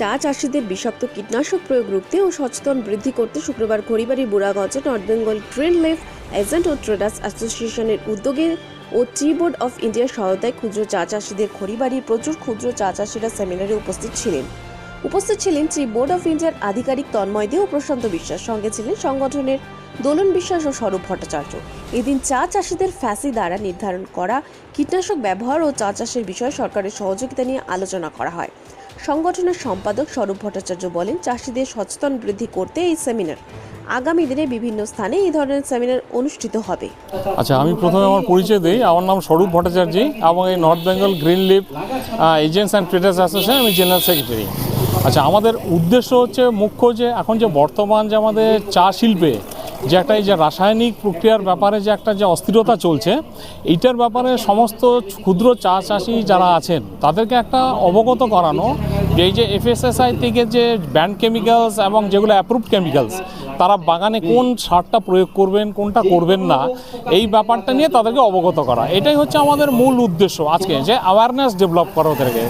চা চাষিদের বিষাক্ত কীটনাশক প্রয়োগ রুখতে ও সচেতন বৃদ্ধি করতে শুক্রবার খড়িবাড়ি বুড়াগঞ্জে north Bengal trade life agent ও ট্রেডার্স অ্যাসোসিয়েশনের উদ্যোগে ও টি বোর্ড অফ ইন্ডিয়ার সহায়তায় ক্ষুদ্র চা চাষিদের খড়িবাড়ির প্রচুর ক্ষুদ্র চা চাষিরা সেমিনারে উপস্থিত ছিলেন। উপস্থিত ছিলেন টি বোর্ড অফ ইন্ডিয়ার আধিকারিক তন্ময় দে ও প্রশান্ত বিশ্বাস। সঙ্গে ছিলেন সংগঠনের দোলন বিশ্বাস ও স্বরূপ ভট্টাচার্য। এদিন চা চাষিদের ফ্যাসি দ্বারা নির্ধারণ করা, কীটনাশক ব্যবহার ও চা চাষের বিষয়ে সরকারের সহযোগিতা নিয়ে আলোচনা করা হয়। সংগঠনের সম্পাদক স্বরূপ ভট্টাচার্য বলেন, চাষিদের সচেতন বৃদ্ধি করতে এই সেমিনার আগামী দিনে বিভিন্ন স্থানে এই ধরনের সেমিনার অনুষ্ঠিত হবে। আচ্ছা আমি প্রথমে আমার পরিচয় দিই। আমার নাম স্বরূপ ভট্টাচার্য। এবং এই north Bengal green leap agents and traders association, আমি জেনারেল সেক্রেটারি। আচ্ছা আমাদের উদ্দেশ্য হচ্ছে, মুখ্য যে এখন যে বর্তমান যে আমাদের চা শিল্পে যে একটা এই যে রাসায়নিক প্রক্রিয়ার ব্যাপারে যে একটা যে অস্থিরতা চলছে, এইটার ব্যাপারে সমস্ত ক্ষুদ্র চা চাষি যারা আছেন, তাদেরকে একটা অবগত করানো যে এই যে এফএসএসআই থেকে যে ব্যান্ড কেমিক্যালস এবং যেগুলো অ্যাপ্রুভড কেমিক্যালস তারা বাগানে কোন সারটা প্রয়োগ করবেন, কোনটা করবেন না, এই ব্যাপারটা নিয়ে তাদেরকে অবগত করা। এটাই হচ্ছে আমাদের মূল উদ্দেশ্য আজকে, যে অ্যাওয়ারনেস ডেভেলপ করা ওদেরকে।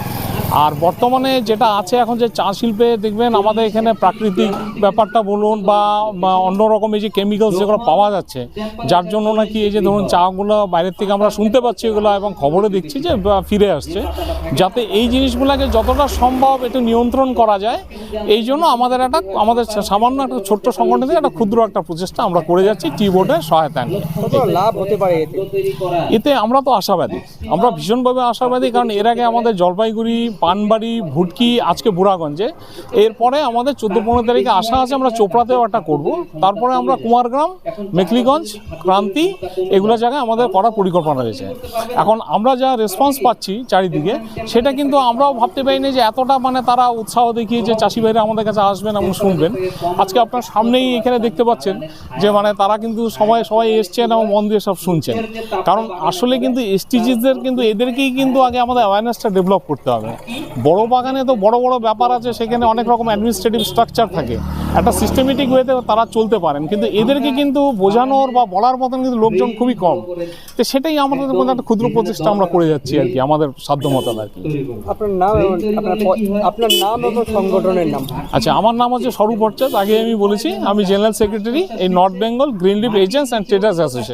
আর বর্তমানে যেটা আছে এখন যে চা শিল্পে দেখবেন আমাদের এখানে প্রাকৃতিক ব্যাপারটা বলুন বা বা অন্য রকম এই যে কেমিক্যালস যেগুলো পাওয়া যাচ্ছে যার জন্য নাকি এই যে ধরুন চাগুলো বাইরের থেকে আমরা শুনতে পাচ্ছি এগুলো এবং খবরে দেখছি যে ফিরে আসছে যাতে এই জিনিসগুলোকে যতটা সম্ভব একটু নিয়ন্ত্রণ করা যায় এই জন্য আমাদের একটা আমাদের সামান্য একটা ছোট্ট সংগঠন থেকে একটা ক্ষুদ্র একটা প্রচেষ্টা আমরা করে যাচ্ছি টি বোর্ডের সহায়তা নিয়ে। লাভ হতে পারে এতে আমরা তো আশাবাদী আমরা ভীষণভাবে আশাবাদী কারণ এর আগে আমাদের জলপাইগুড়ি পানবাড়ি, ভুটকি, আজকে বুড়াগঞ্জে। এরপরে আমাদের চোদ্দ পনেরো তারিখে আশা আছে আমরা চোপড়াতেও একটা করব। তারপরে আমরা কুমারগ্রাম, মেখলিগঞ্জ, ক্রান্তি, এগুলো জায়গায় আমাদের করার পরিকল্পনা রয়েছে। এখন আমরা যা রেসপন্স পাচ্ছি চারিদিকে, সেটা কিন্তু আমরাও ভাবতে পারিনি যে এতটা মানে তারা উৎসাহ দেখিয়ে যে চাষি ভাইরা আমাদের কাছে আসবেন এবং শুনবেন। আজকে আপনার সামনেই এখানে দেখতে পাচ্ছেন যে মানে তারা কিন্তু সময় সবাই এসছেন এবং মন দিয়ে সব শুনছেন। কারণ আসলে কিন্তু এসটিজিদের কিন্তু এদেরকেই কিন্তু আগে আমাদের অ্যাওয়ারনেসটা ডেভেলপ করতে হবে। বড় বাগানে তো বড় বড় ব্যাপার আছে সেখানে অনেক রকম অ্যাডমিনিস্ট্রেটিভ স্ট্রাকচার থাকে। একটা সিস্টেমেটিক ওয়েতে তারা চলতে পারেন কিন্তু এদেরকে কিন্তু বোঝানোর বা বলার মতন কিন্তু লোকজন খুবই কম। তো সেটাই আমাদের মধ্যে একটা ক্ষুদ্র প্রচেষ্টা আমরা করে যাচ্ছি আর কি আমাদের সাধ্য মতন আর কি। আপনার নাম আপনার নাম এবং সংগঠনের নাম। আচ্ছা আমার নাম হচ্ছে স্বরূপ ভট্টাচার্য আগে আমি বলেছি আমি জেনারেল সেক্রেটারি এই north Bengal green leap agents and traders association.